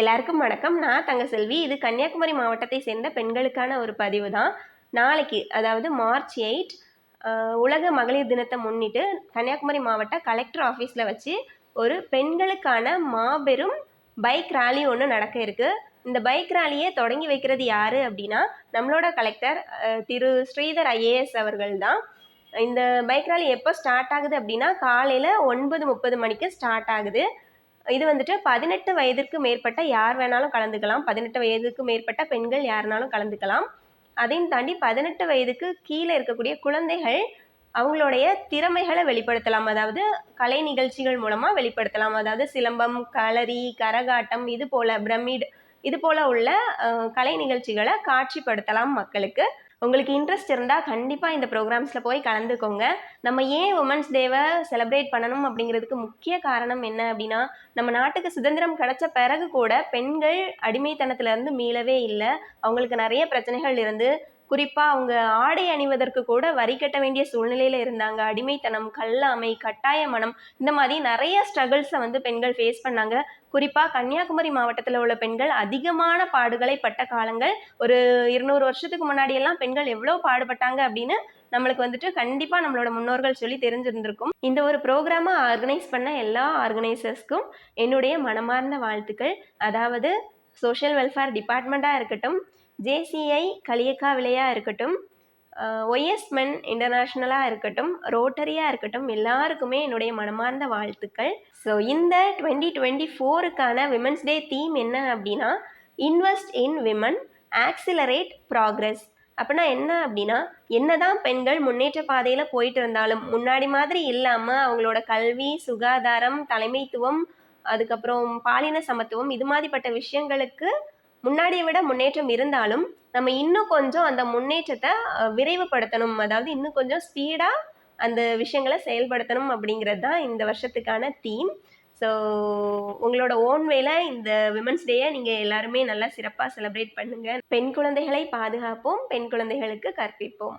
எல்லாருக்கும் வணக்கம். நான் தங்கசெல்வி இது கன்னியாகுமரி மாவட்டத்தை சேர்ந்த பெண்களுக்கான ஒரு பதிவு தான் நாளைக்கு அதாவது மார்ச் எயிட் உலக மகளிர் தினத்தை முன்னிட்டு கன்னியாகுமரி மாவட்ட கலெக்டர் ஆஃபீஸில் வச்சு ஒரு பெண்களுக்கான மாபெரும் பைக் ரேலி ஒன்று நடக்க இருக்கு. இந்த பைக் ரேலியை தொடங்கி வைக்கிறது யார் அப்படின்னா நம்மளோட கலெக்டர் திரு ஸ்ரீதர் ஐஏஎஸ் அவர்கள் தான் இந்த பைக் ரேலி எப்போ ஸ்டார்ட் ஆகுது அப்படின்னா காலையில் ஒன்பது முப்பது மணிக்கு ஸ்டார்ட் ஆகுது. இது வந்துட்டு பதினெட்டு வயதிற்கு மேற்பட்ட யார் வேணாலும் கலந்துக்கலாம். பதினெட்டு வயதுக்கு மேற்பட்ட பெண்கள் யாருனாலும் கலந்துக்கலாம். அதையும் தாண்டி பதினெட்டு வயதுக்கு கீழே இருக்கக்கூடிய குழந்தைகள் அவங்களுடைய திறமைகளை வெளிப்படுத்தலாம். அதாவது கலை நிகழ்ச்சிகள் மூலமாக வெளிப்படுத்தலாம். அதாவது சிலம்பம் களரி கரகாட்டம் இது போல பிரமிட் இது போல உள்ள கலை நிகழ்ச்சிகளை காட்சிப்படுத்தலாம் மக்களுக்கு. உங்களுக்கு இன்ட்ரெஸ்ட் இருந்தால் கண்டிப்பாக இந்த ப்ரோக்ராம்ஸில் போய் கலந்துக்கோங்க. நம்ம ஏன் உமன்ஸ் டேவை செலிப்ரேட் பண்ணணும் அப்படிங்கிறதுக்கு முக்கிய காரணம் என்ன அப்படின்னா நம்ம நாட்டுக்கு சுதந்திரம் கிடைச்ச பிறகு கூட பெண்கள் அடிமைத்தனத்திலேருந்து மீளவே இல்லை. அவங்களுக்கு நிறைய பிரச்சனைகள் இருந்து குறிப்பாக அவங்க ஆடை அணிவதற்கு கூட வரி கட்ட வேண்டிய சூழ்நிலையில் இருந்தாங்க. அடிமைத்தனம் கல்லாமை கட்டாய மனம் இந்த மாதிரி நிறைய ஸ்ட்ரகிள்ஸை வந்து பெண்கள் ஃபேஸ் பண்ணாங்க. குறிப்பாக கன்னியாகுமரி மாவட்டத்தில் உள்ள பெண்கள் அதிகமான பாடுகளை பட்ட காலங்கள். ஒரு இருநூறு வருஷத்துக்கு முன்னாடியெல்லாம் பெண்கள் எவ்வளோ பாடுபட்டாங்க அப்படின்னு நம்மளுக்கு வந்துட்டு கண்டிப்பாக நம்மளோட முன்னோர்கள் சொல்லி தெரிஞ்சிருந்திருக்கும். இந்த ஒரு ப்ரோக்ராமை ஆர்கனைஸ் பண்ண எல்லா ஆர்கனைசர்ஸ்க்கும் என்னுடைய மனமார்ந்த வாழ்த்துக்கள். அதாவது சோஷியல் வெல்ஃபேர் டிபார்ட்மெண்ட்டாக இருக்கட்டும் ஜேசிஐ களியக்கா விலையாக இருக்கட்டும் ஒய்எஸ் மென் இன்டர்நேஷ்னலாக இருக்கட்டும் ரோட்டரியாக இருக்கட்டும் எல்லாருக்குமே என்னுடைய மனமார்ந்த வாழ்த்துக்கள். ஸோ இந்த டுவெண்ட்டி டுவெண்ட்டி ஃபோருக்கான விமன்ஸ் டே தீம் என்ன அப்படின்னா invest in women accelerate progress. அப்படின்னா என்ன அப்படின்னா என்னதான் பெண்கள் முன்னேற்ற பாதையில் போயிட்டு இருந்தாலும் முன்னாடி மாதிரி இல்லாமல் அவங்களோட கல்வி சுகாதாரம் தலைமைத்துவம் அதுக்கப்புறம் பாலின சமத்துவம் இது மாதிரிப்பட்ட விஷயங்களுக்கு முன்னாடியை விட முன்னேற்றம் இருந்தாலும் நம்ம இன்னும் கொஞ்சம் அந்த முன்னேற்றத்தை விரைவுபடுத்தணும். அதாவது இன்னும் கொஞ்சம் ஸ்பீடாக அந்த விஷயங்களை செயல்படுத்தணும் அப்படிங்கிறது தான் இந்த வருஷத்துக்கான தீம் ஸோ உங்களோட ஓன் வேல இந்த விமன்ஸ் டேயை நீங்கள் எல்லாருமே நல்லா சிறப்பாக செலிப்ரேட் பண்ணுங்கள் பெண் குழந்தைகளை பாதுகாப்போம். பெண் குழந்தைகளுக்கு கற்பிப்போம்.